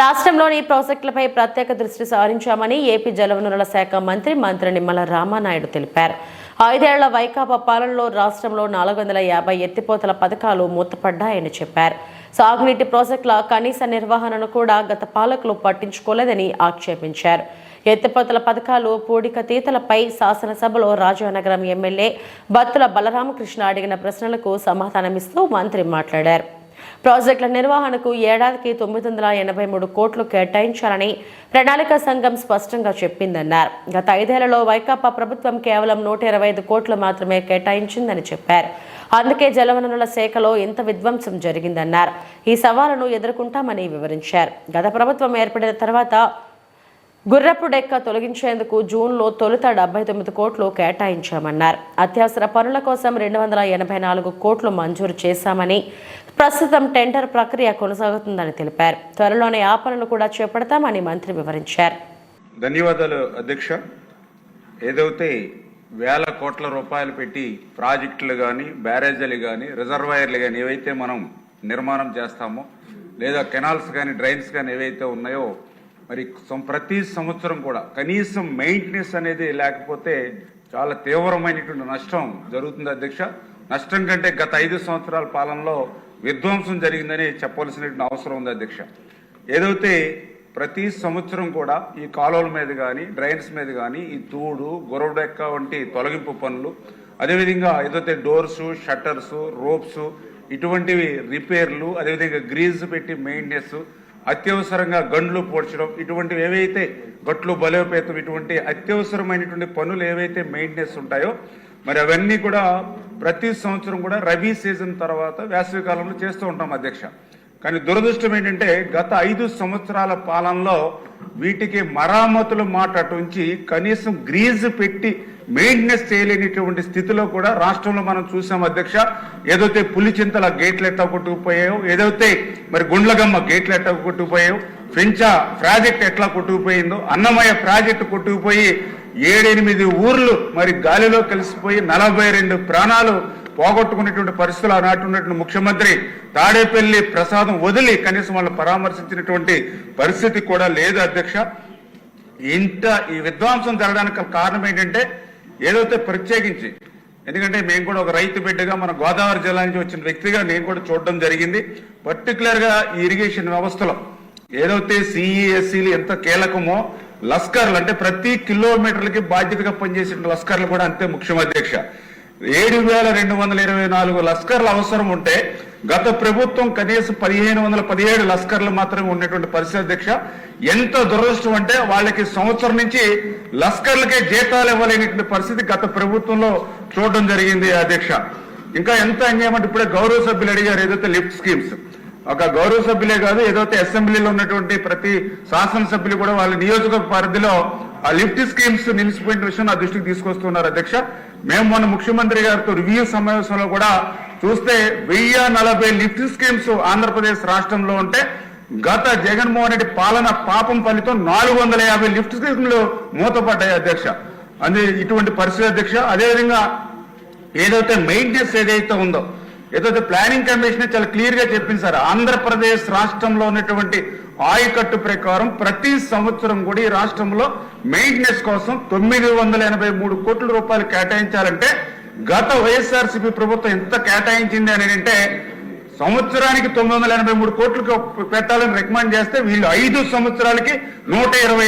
రాష్ట్రంలోని ప్రాజెక్టులపై ప్రత్యేక దృష్టి సారించామని ఏపీ జలవనరుల శాఖ మంత్రి మంత్రి నిమ్మల రామానాయుడు తెలిపారు. ఐదేళ్ళ వైకాపా పాలనలో రాష్ట్రంలో నాలుగు వందల యాభై ఎత్తిపోతల పథకాలు మూతపడ్డాయని చెప్పారు. సాగునీటి ప్రాజెక్టుల కనీస నిర్వహణను కూడా గత పాలకులు పట్టించుకోలేదని ఆక్షేపించారు. ఎత్తిపోతల పథకాలు పూడిక తీతలపై శాసనసభలో రాజానగరం ఎమ్మెల్యే బత్తుల బలరామకృష్ణ అడిగిన ప్రశ్నలకు సమాధానమిస్తూ మంత్రి మాట్లాడారు. ప్రాజెక్టుల నిర్వహణకు ఏడాదికి తొమ్మిది వందల ఎనభై మూడు కోట్లు కేటాయించాలని ప్రణాళిక సంఘం స్పష్టంగా చెప్పిందన్నారు. గత ఐదేళ్ళలో వైకాపా ప్రభుత్వం కేవలం నూట ఇరవై ఐదు కోట్లు మాత్రమే కేటాయించిందని చెప్పారు. అందుకే జలవనరుల శాఖలో ఇంత విధ్వంసం జరిగిందన్నారు. ఈ సవాలును ఎదుర్కొంటామని వివరించారు. గత ప్రభుత్వం ఏర్పడిన తర్వాత గుర్రపు డెక్క తొలగించేందుకు జూన్లో తొలుత డెబ్బై తొమ్మిది కోట్లు కేటాయించామన్నారు. అత్యవసర పనుల కోసం రెండు వందల ఎనభై నాలుగు కోట్లు మంజూరు చేశామని ప్రస్తుతం టెండర్ ప్రక్రియ కొనసాగుతుందని తెలిపారు. త్వరలోనే ఆ పనులు కూడా చేపడతామని మంత్రి వివరించారు. ధన్యవాదాలు అధ్యక్ష. ఏదైతే వేల కోట్ల రూపాయలు పెట్టి ప్రాజెక్టులు కానీ బ్యారేజీలు కానీ రిజర్వాయర్లు కానీ ఏవైతే మనం నిర్మాణం చేస్తామో లేదా కెనాల్స్ కానీ డ్రైన్స్ కానీ ఏవైతే ఉన్నాయో మరి ప్రతి సంవత్సరం కూడా కనీసం మెయింటెనెన్స్ అనేది లేకపోతే చాలా తీవ్రమైనటువంటి నష్టం జరుగుతుంది అధ్యక్ష. నష్టం కంటే గత ఐదు సంవత్సరాల పాలనలో విధ్వంసం జరిగిందని చెప్పవలసినటువంటి అవసరం ఉంది అధ్యక్ష. ఏదైతే ప్రతి సంవత్సరం కూడా ఈ కాలువల మీద కానీ డ్రైన్స్ మీద కానీ ఈ తూడు గొరవడెక్క వంటి తొలగింపు పనులు అదేవిధంగా ఏదైతే డోర్స్ షట్టర్స్ రోప్స్ ఇటువంటివి రిపేర్లు అదేవిధంగా గ్రీజ్ పెట్టి మెయింటెనెన్స్ అత్యవసరంగా గండ్లు పోడ్చడం ఇటువంటివి ఏవైతే గట్లు బలోపేతం ఇటువంటి అత్యవసరమైనటువంటి పనులు ఏవైతే మెయింటెనెన్స్ ఉంటాయో మరి అవన్నీ కూడా ప్రతి సంవత్సరం కూడా రబీ సీజన్ తర్వాత వేసవి కాలంలో చేస్తూ ఉంటాం అధ్యక్ష. కానీ దురదృష్టం ఏంటంటే గత ఐదు సంవత్సరాల పాలనలో వీటికి మరామతులు మాట కనీసం గ్రీజ్ పెట్టి మెయింటెనెన్స్ చేయలేనిటువంటి స్థితిలో కూడా రాష్ట్రంలో మనం చూసాం అధ్యక్ష. ఏదైతే పులిచింతల గేట్లు ఎట్ట కొట్టుకుపోయాయో ఏదైతే మరి గుండ్లగమ్మ గేట్లు ఎట్ట కొట్టుకుపోయాయో ఫెంచా ప్రాజెక్ట్ ఎట్లా కొట్టుకుపోయిందో అన్నమయ్య ప్రాజెక్టు కొట్టుకుపోయి ఏడెనిమిది ఊర్లు మరి గాలిలో కలిసిపోయి నలభై రెండు ప్రాణాలు పోగొట్టుకునేటువంటి పరిస్థితులు ఆనాటి ఉన్నటువంటి ముఖ్యమంత్రి తాడేపల్లి ప్రసాదం వదిలి కనీసం వాళ్ళు పరామర్శించినటువంటి పరిస్థితి కూడా లేదు అధ్యక్ష. ఇంత ఈ విధ్వంసం జరగడానికి కారణం ఏంటంటే ఏదైతే ప్రత్యేకించి ఎందుకంటే మేము కూడా ఒక రైతు బిడ్డగా మన గోదావరి జిల్లా నుంచి వచ్చిన వ్యక్తిగా నేను కూడా చూడడం జరిగింది. పర్టికులర్గా ఈ ఇరిగేషన్ వ్యవస్థలో ఏదైతే సిఈఎస్సీలు ఎంత కీలకమో లస్కర్లు అంటే ప్రతి కిలోమీటర్లకి బాధ్యతగా పనిచేసిన లస్కర్లు కూడా అంతే ముఖ్యం అధ్యక్ష. ఏడు వేల రెండు వందల ఇరవై నాలుగు లస్కర్ల అవసరం ఉంటే గత ప్రభుత్వం కనీసం పదిహేను వందల పదిహేడు లస్కర్లు మాత్రమే ఉన్నటువంటి పరిస్థితి అధ్యక్ష. ఎంత దురదృష్టం అంటే వాళ్ళకి సంవత్సరం నుంచి లస్కర్లకే జీతాలు ఇవ్వలేనటువంటి పరిస్థితి గత ప్రభుత్వంలో చూడడం జరిగింది అధ్యక్ష. ఇంకా ఎంత అన్యాయమంటే ఇప్పుడే గౌరవ సభ్యులు అడిగారు ఏదైతే లిఫ్ట్ స్కీమ్స్. ఒక గౌరవ సభ్యులే కాదు ఏదైతే అసెంబ్లీలో ఉన్నటువంటి ప్రతి శాసనసభ్యులు కూడా వాళ్ళ నియోజకవర్గ పరిధిలో ఆ లిఫ్ట్ స్కీమ్స్ నిలిచిపోయిన విషయం నా దృష్టికి తీసుకొస్తున్నారు అధ్యక్ష. మేము మొన్న ముఖ్యమంత్రి గారితో రివ్యూ సమావేశంలో కూడా చూస్తే వెయ్యి నలభై లిఫ్ట్ స్కీమ్స్ ఆంధ్రప్రదేశ్ రాష్ట్రంలో ఉంటే గత జగన్మోహన్ రెడ్డి పాలన పాపం ఫలితం నాలుగు వందల యాభై లిఫ్ట్ స్కీమ్లు మూతపడ్డాయి అధ్యక్ష. అందు ఇటువంటి పరిస్థితి అధ్యక్ష. అదేవిధంగా ఏదైతే మెయింటెనెన్స్ ఏదైతే ఉందో ఏదైతే ప్లానింగ్ కమిషన్ చాలా క్లియర్గా చెప్పింది సార్ ఆంధ్రప్రదేశ్ రాష్ట్రంలో ఉన్నటువంటి ఆయకట్టు ప్రకారం ప్రతి సంవత్సరం కూడా ఈ రాష్ట్రంలో మెయింటెనెన్స్ కోసం తొమ్మిది వందల ఎనభై మూడు కోట్ల రూపాయలు కేటాయించాలంటే గత వైఎస్ఆర్సీపీ ప్రభుత్వం ఎంత కేటాయించింది అని అంటే సంవత్సరానికి తొమ్మిది వందల ఎనభై మూడు కోట్లు పెట్టాలని రికమెండ్ చేస్తే వీళ్ళు ఐదు సంవత్సరాలకి నూట ఇరవై